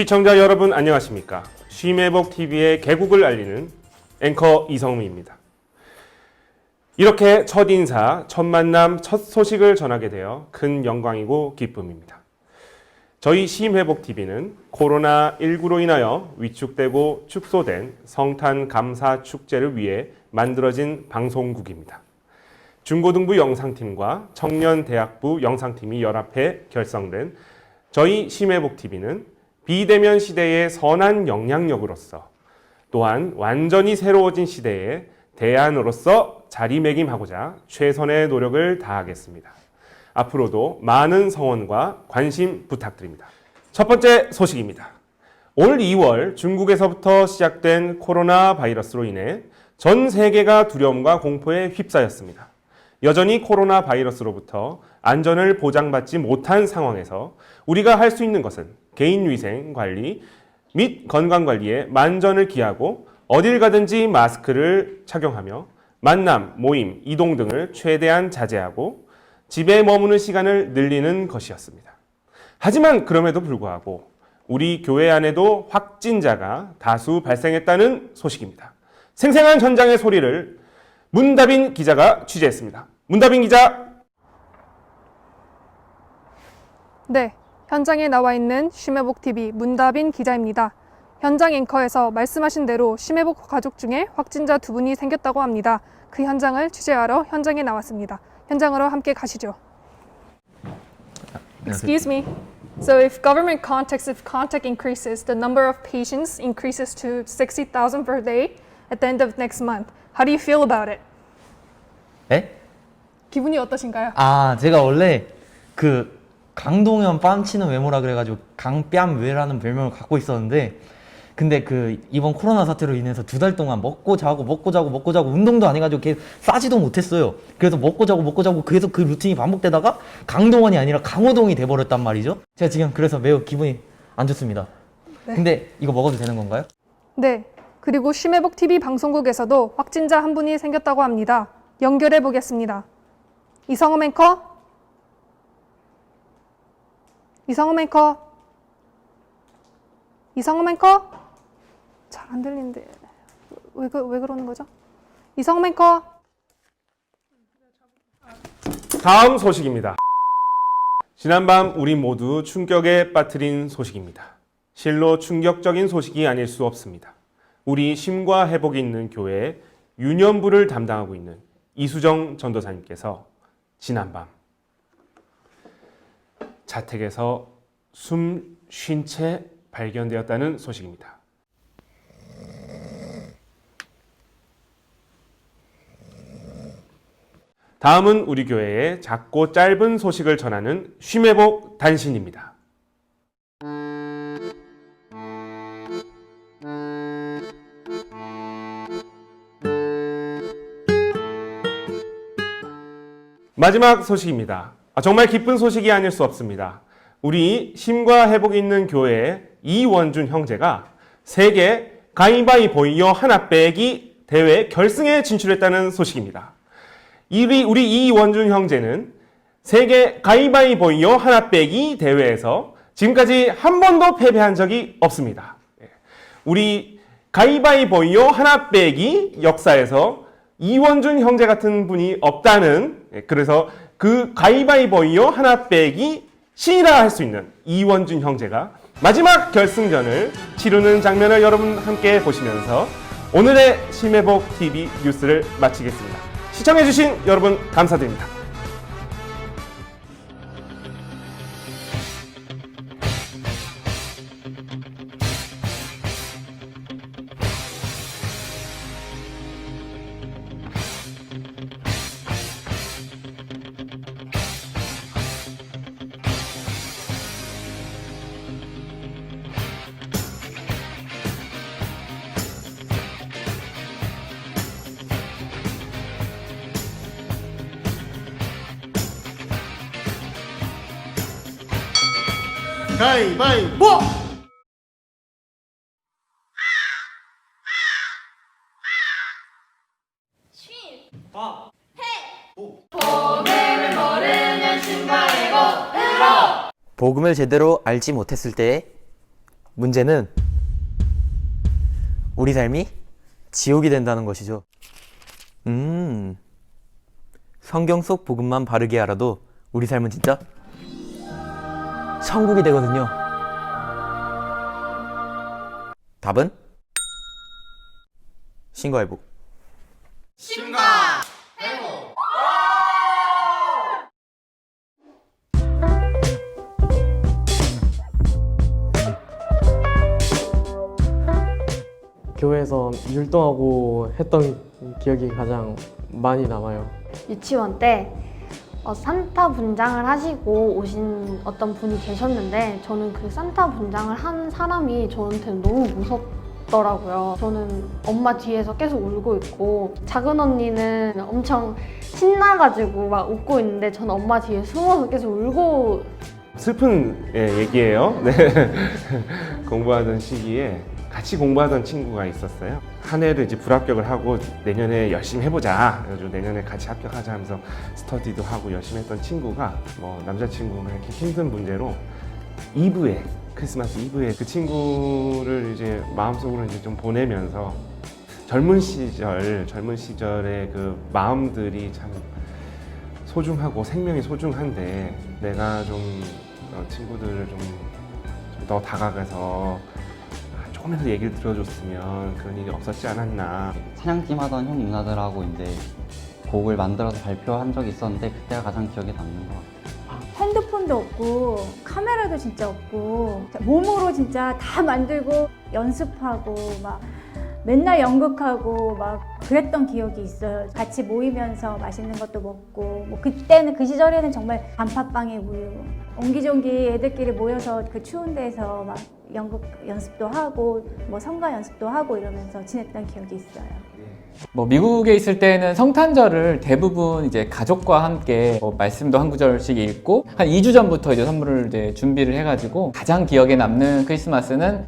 시청자 여러분 안녕하십니까? 쉼회복 TV의 개국을 알리는 앵커 이성우입니다. 이렇게 첫 인사, 첫 만남, 첫 소식을 전하게 되어 큰 영광이고 기쁨입니다. 저희 쉼회복 TV는 코로나 19로 인하여 위축되고 축소된 성탄 감사 축제를 위해 만들어진 방송국입니다. 중고등부 영상팀과 청년대학부 영상팀이 연합해 결성된 저희 심해복 TV는 비대면 시대의 선한 영향력으로서 또한 완전히 새로워진 시대의 대안으로서 자리매김하고자 최선의 노력을 다하겠습니다. 앞으로도 많은 성원과 관심 부탁드립니다. 첫 번째 소식입니다. 올 2월 중국에서부터 시작된 코로나 바이러스로 인해 전 세계가 두려움과 공포에 휩싸였습니다. 여전히 코로나 바이러스로부터 안전을 보장받지 못한 상황에서 우리가 할 수 있는 것은 개인 위생 관리 및 건강 관리에 만전을 기하고 어딜 가든지 마스크를 착용하며 만남, 모임, 이동 등을 최대한 자제하고 집에 머무는 시간을 늘리는 것이었습니다. 하지만 그럼에도 불구하고 우리 교회 안에도 확진자가 다수 발생했다는 소식입니다. 생생한 현장의 소리를 문다빈 기자가 취재했습니다. 문다빈 기자. 네, 현장에 나와 있는 쉼회복 TV 문다빈 기자입니다. 현장 앵커에서 말씀하신 대로 쉼회복 가족 중에 확진자 두 분이 생겼다고 합니다. 그 현장을 취재하러 현장에 나왔습니다. 현장으로 함께 가시죠. Excuse me. So if government contacts, if contact increases, the number of patients increases to 60,000 per day at the end of next month. How do you feel about it? 에? 기분이 어떠신가요? 아, 제가 원래 그 강동현 뺨치는 외모라 그래가지고 강뺨 외라는 별명을 갖고 있었는데 근데 그 이번 코로나 사태로 인해서 두 달 동안 먹고 자고 먹고 자고 먹고 자고 운동도 안 해가지고 계속 싸지도 못했어요. 그래서 먹고 자고 먹고 자고 계속 그 루틴이 반복되다가 강동원이 아니라 강호동이 돼버렸단 말이죠. 제가 지금 그래서 매우 기분이 안 좋습니다. 네. 근데 이거 먹어도 되는 건가요? 네. 그리고 쉼회복 TV 방송국에서도 확진자 한 분이 생겼다고 합니다. 연결해 보겠습니다. 이성음 앵커? 이성음 앵커? 이성음 앵커? 잘 안 들리는데 왜, 그, 왜 그러는 거죠? 이성음 앵커? 다음 소식입니다. 지난밤 우리 모두 충격에 빠뜨린 소식입니다. 실로 충격적인 소식이 아닐 수 없습니다. 우리 심과 회복이 있는 교회에 유년부를 담당하고 있는 이수정 전도사님께서 지난밤 자택에서 숨 쉰 채 발견되었다는 소식입니다. 다음은 우리 교회의 작고 짧은 소식을 전하는 쉼회복 단신입니다. 마지막 소식입니다. 아, 정말 기쁜 소식이 아닐 수 없습니다. 우리 심과 회복이 있는 교회의 이원준 형제가 세계 가위바위보이어 하나 빼기 대회 결승에 진출했다는 소식입니다. 우리, 우리 이원준 형제는 세계 가위바위보이어 하나 빼기 대회에서 지금까지 한 번도 패배한 적이 없습니다. 예. 우리 가위바위보이어 하나 빼기 역사에서 이원준 형제 같은 분이 없다는 예, 그래서 그 가위바위보이어 하나 빼기 신이라 할 수 있는 이원준 형제가 마지막 결승전을 치르는 장면을 여러분 함께 보시면서 오늘의 심해복 TV 뉴스를 마치겠습니다. 시청해주신 여러분 감사드립니다. 가위바위보! 복음을 제대로 알지 못했을 때에 문제는 우리 삶이 지옥이 된다는 것이죠. 음, 성경 속 복음만 바르게 알아도 우리 삶은 진짜 천국이 되거든요. 답은 신과 회복. 교회에서 율동하고 했던 기억이 가장 많이 남아요. 유치원 때 어, 산타 분장을 하시고 오신 어떤 분이 계셨는데 저는 그 산타 분장을 한 사람이 저한테는 너무 무섭 더라고요. 저는 엄마 뒤에서 계속 울고 있고 작은 언니는 엄청 신나가지고 막 웃고 있는데 저는 엄마 뒤에 숨어서 계속 울고 슬픈 예, 얘기예요. 네. 공부하던 시기에 같이 공부하던 친구가 있었어요. 한 해를 이제 불합격을 하고 내년에 열심히 해보자. 그래가지고 내년에 같이 합격하자 하면서 스터디도 하고 열심히 했던 친구가 뭐 남자친구가 이렇게 힘든 문제로 이브에 크리스마스 이브에 그 친구를 이제 마음속으로 이제 좀 보내면서 젊은 시절 젊은 시절의 그 마음들이 참 소중하고 생명이 소중한데 내가 좀 어, 친구들을 좀 더 다가가서 아, 조금이라도 얘기를 들어줬으면 그런 일이 없었지 않았나 사냥팀 하던 형 누나들하고 이제 곡을 만들어서 발표한 적이 있었는데 그때가 가장 기억에 남는 것 같아요. 핸드폰도 없고 카메라도 진짜 없고 몸으로 진짜 다 만들고 연습하고 막 맨날 연극하고 막 그랬던 기억이 있어요. 같이 모이면서 맛있는 것도 먹고 뭐 그때는 그 시절에는 정말 단팥빵에 우유 옹기종기 애들끼리 모여서 그 추운 데서 막 연극 연습도 하고 뭐 성가 연습도 하고 이러면서 지냈던 기억이 있어요. 뭐 미국에 있을 때는 성탄절을 대부분 이제 가족과 함께 뭐 말씀도 한 구절씩 읽고 한 2주 전부터 이제 선물을 이제 준비를 해가지고 가장 기억에 남는 크리스마스는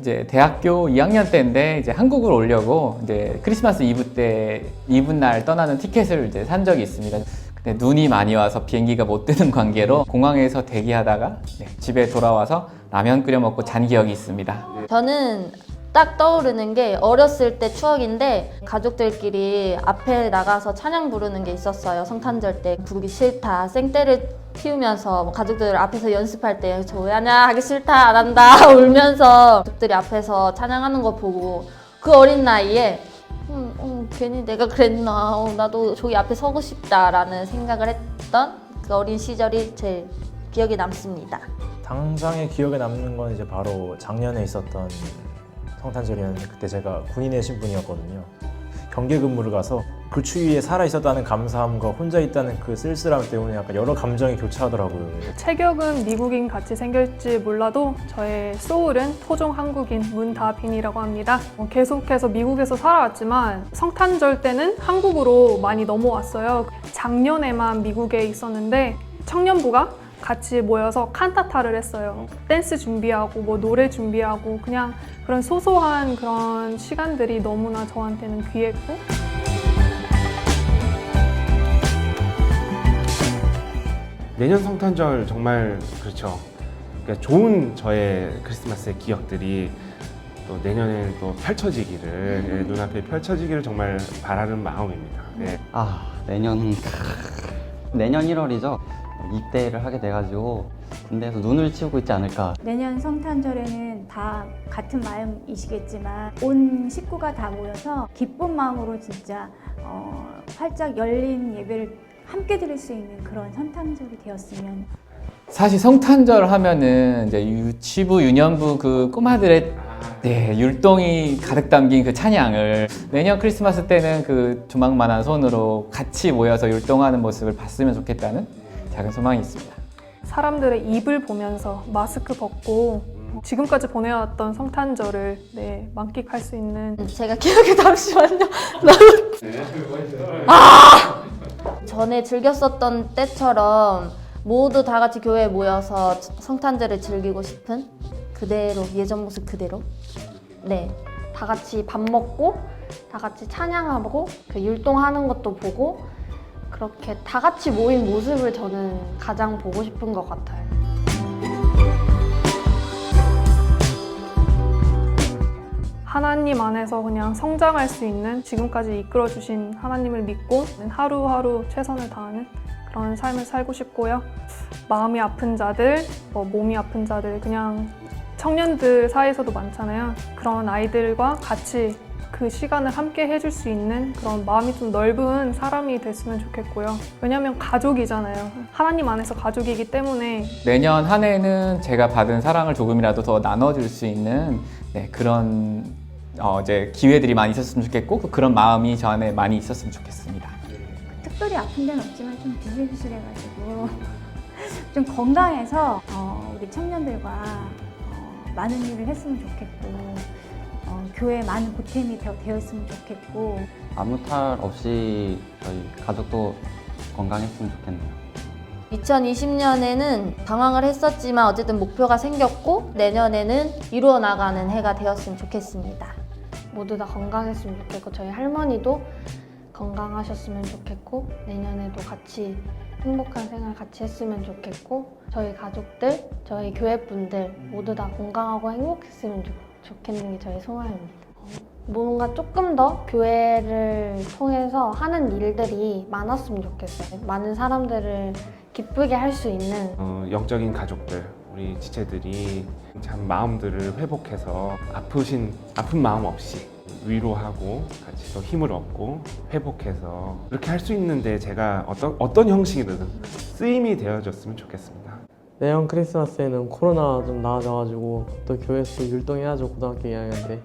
이제 대학교 2학년 때인데 이제 한국을 오려고 이제 크리스마스 이브 때 이브 날 떠나는 티켓을 이제 산 적이 있습니다. 근데 눈이 많이 와서 비행기가 못 뜨는 관계로 공항에서 대기하다가 네, 집에 돌아와서 라면 끓여 먹고 잔 기억이 있습니다. 저는 딱 떠오르는 게 어렸을 때 추억인데 가족들끼리 앞에 나가서 찬양 부르는 게 있었어요. 성탄절 때 부르기 싫다. 생떼를 피우면서 뭐 가족들 앞에서 연습할 때 저 왜 하냐 하기 싫다 안 한다 울면서 가족들이 앞에서 찬양하는 거 보고 그 어린 나이에 음, 음, 괜히 내가 그랬나 어, 나도 저기 앞에 서고 싶다라는 생각을 했던 그 어린 시절이 제일 기억에 남습니다. 당장에 기억에 남는 건 이제 바로 작년에 있었던 성탄절이었는데 그때 제가 군인의 신분이었거든요. 경계 근무를 가서 그 추위에 살아 있었다는 감사함과 혼자 있다는 그 쓸쓸함 때문에 약간 여러 감정이 교차하더라고요. 체격은 미국인 같이 생길지 몰라도 저의 소울은 토종 한국인 문다빈이라고 합니다. 어, 계속해서 미국에서 살아왔지만 성탄절 때는 한국으로 많이 넘어왔어요. 작년에만 미국에 있었는데 청년부가 같이 모여서 칸타타를 했어요. 댄스 준비하고 뭐 노래 준비하고 그냥 그런 소소한 그런 시간들이 너무나 저한테는 귀했고 내년 성탄절 정말 그렇죠. 그러니까 좋은 저의 크리스마스의 기억들이 또 내년에 또 펼쳐지기를 예, 눈앞에 펼쳐지기를 정말 바라는 마음입니다. 예. 아 내년 내년 1월이죠. 입대를 하게 돼가지고 군대에서 눈을 치우고 있지 않을까. 내년 성탄절에는 다 같은 마음이시겠지만 온 식구가 다 모여서 기쁜 마음으로 진짜 어, 활짝 열린 예배를 함께 드릴 수 있는 그런 성탄절이 되었으면 사실 성탄절 하면은 이제 유치부 유년부 그 꼬마들의 네, 율동이 가득 담긴 그 찬양을 내년 크리스마스 때는 그 조망만한 손으로 같이 모여서 율동하는 모습을 봤으면 좋겠다는 작은 소망이 있습니다. 사람들의 입을 보면서 마스크 벗고 지금까지 보내왔던 성탄절을 네, 만끽할 수 있는 제가 기억에 잠시만요. 나도 아 전에 즐겼었던 때처럼 모두 다 같이 교회에 모여서 성탄절을 즐기고 싶은 그대로 예전 모습 그대로 네. 다 같이 밥 먹고 다 같이 찬양하고 그 율동하는 것도 보고 그렇게 다 같이 모인 모습을 저는 가장 보고 싶은 것 같아요. 하나님 안에서 그냥 성장할 수 있는 지금까지 이끌어 주신 하나님을 믿고 하루하루 최선을 다하는 그런 삶을 살고 싶고요. 마음이 아픈 자들, 뭐 몸이 아픈 자들, 그냥 청년들 사이에서도 많잖아요. 그런 아이들과 같이 그 시간을 함께 해줄 수 있는 그런 마음이 좀 넓은 사람이 됐으면 좋겠고요. 왜냐하면 가족이잖아요. 하나님 안에서 가족이기 때문에 내년 한 해는 제가 받은 사랑을 조금이라도 더 나눠줄 수 있는 네, 그런 어, 이제 기회들이 많이 있었으면 좋겠고 또 그런 마음이 저 안에 많이 있었으면 좋겠습니다. 특별히 아픈 데는 없지만 좀 비실비실해가지고 좀 건강해서 어, 우리 청년들과 어, 많은 일을 했으면 좋겠고 어, 교회에 많은 보탬이 되어, 되었으면 좋겠고 아무 탈 없이 저희 가족도 건강했으면 좋겠네요. 2020년에는 방황을 했었지만 어쨌든 목표가 생겼고 내년에는 이루어 나가는 해가 되었으면 좋겠습니다. 모두 다 건강했으면 좋겠고 저희 할머니도 건강하셨으면 좋겠고 내년에도 같이 행복한 생활 같이 했으면 좋겠고 저희 가족들, 저희 교회 분들 모두 다 건강하고 행복했으면 좋, 좋겠는 게 저희 소망입니다. 어, 뭔가 조금 더 교회를 통해서 하는 일들이 많았으면 좋겠어요. 많은 사람들을 기쁘게 할 수 있는 어, 영적인 가족들, 우리 지체들이 참 마음들을 회복해서 아프신 아픈 마음 없이 위로하고 같이 더 힘을 얻고 회복해서 그렇게 할 수 있는데 제가 어떤 어떤 형식이든 쓰임이 되어줬으면 좋겠습니다. 내년 크리스마스에는 코로나 좀 나아져가지고 또 교회에서 율동해야죠 고등학교 2학년 때.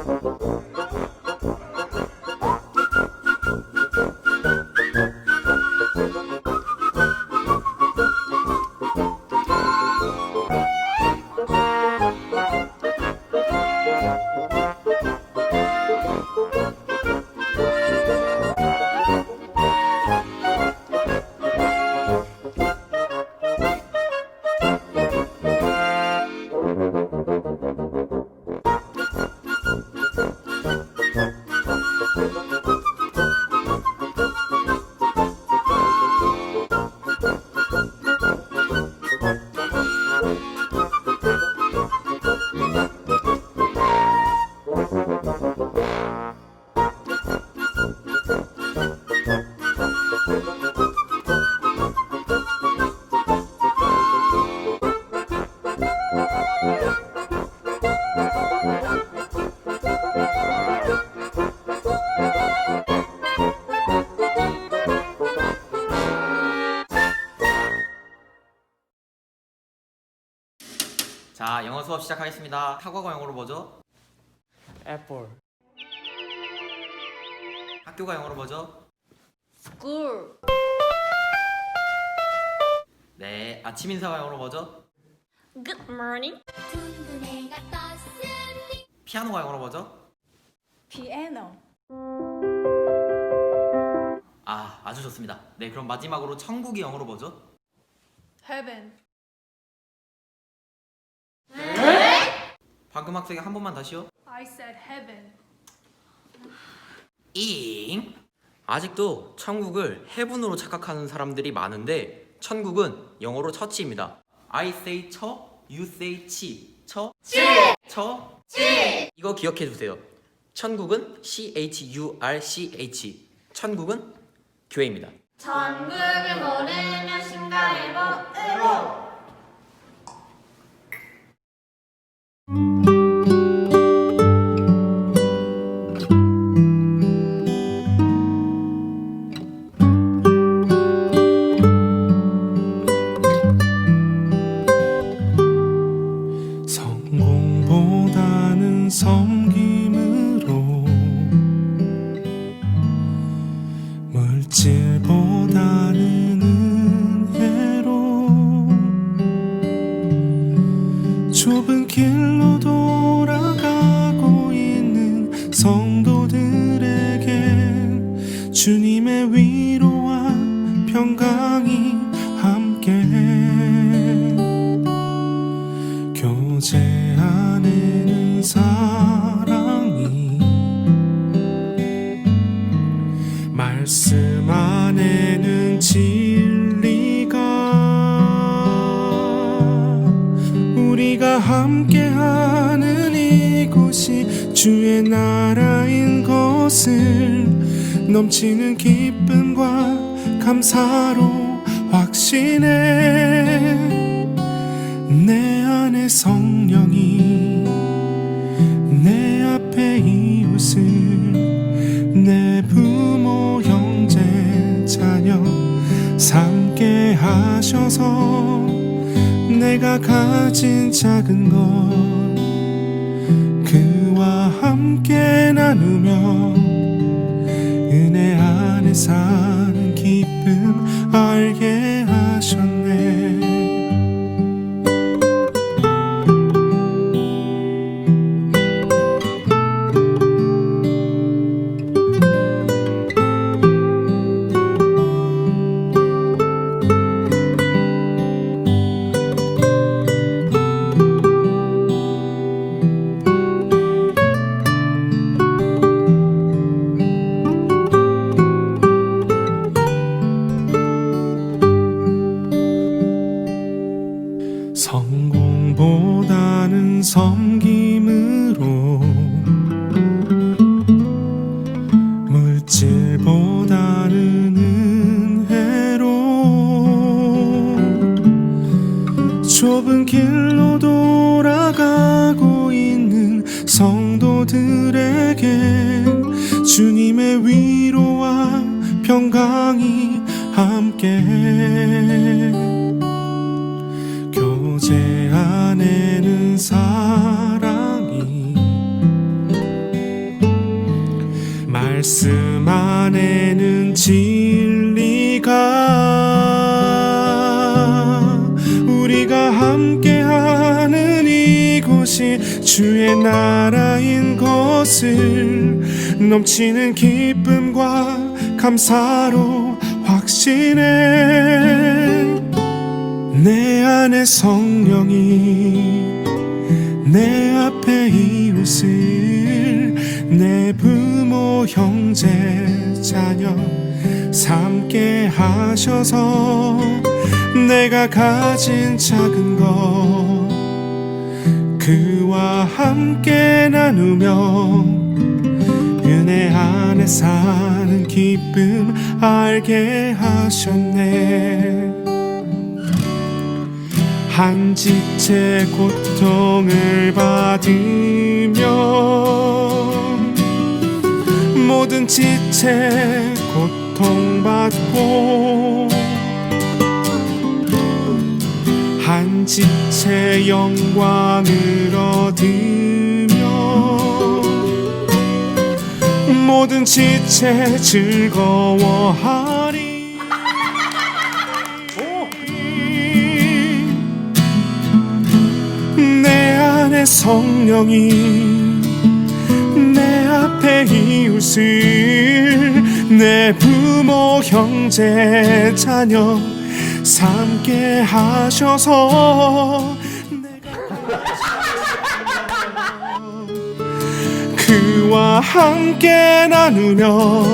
자, 수업 시작하겠습니다. 사과가 영어로 뭐죠? 애플. 학교가 영어로 뭐죠? School, 네, 아침 인사가 영어로 뭐죠? Good morning. 피아노가 영어로 뭐죠? 피아노 아, 아주 좋습니다. 네, 그럼 마지막으로 천국이 영어로 뭐죠? Heaven. 방금 학생이 한 번만 다시요. I said heaven. 잉. 아직도 천국을 해분으로 착각하는 사람들이 많은데 천국은 영어로 처치입니다. I say 처, you say 치. 처, 치. 처, 치. 이거 기억해 주세요. 천국은 C H U R C H. 천국은 교회입니다. 전국을 모르면 신가 일보 성공보다는 섬김으로 home. 안에는 진리가 우리가 함께하는 이곳이 주의 나라인 것을 넘치는 기쁨과 감사로 확신해 내 안에 성령이 하셔서 내가 가진 작은 것 그와 함께 나누며 은혜 안에 사는 기쁨 알게 하셨네 제 안에는 사랑이 말씀 안에는 진리가 우리가 함께하는 이곳이 주의 나라인 것을 넘치는 기쁨과 감사로 확신해 내 안에 성령이 내 앞에 이웃을 내 부모 형제 자녀 삼게 하셔서 내가 가진 작은 것 그와 함께 나누며 은혜 안에 사는 기쁨 알게 하셨네 한 지체 고통을 받으며 모든 지체 고통받고 한 지체 영광을 얻으며 모든 지체 즐거워하 내 성령이 내 앞에 이웃을 내 부모 형제 자녀 삼게 하셔서 그와 함께 나누며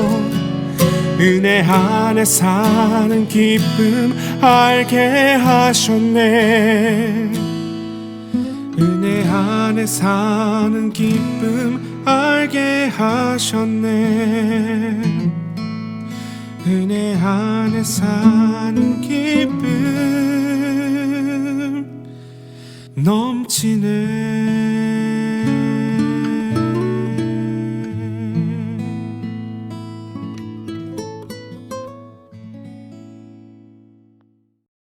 은혜 안에 사는 기쁨 알게 하셨네 안에 사는 기쁨 알게 하셨네. 은혜 안에 사는 기쁨 넘치네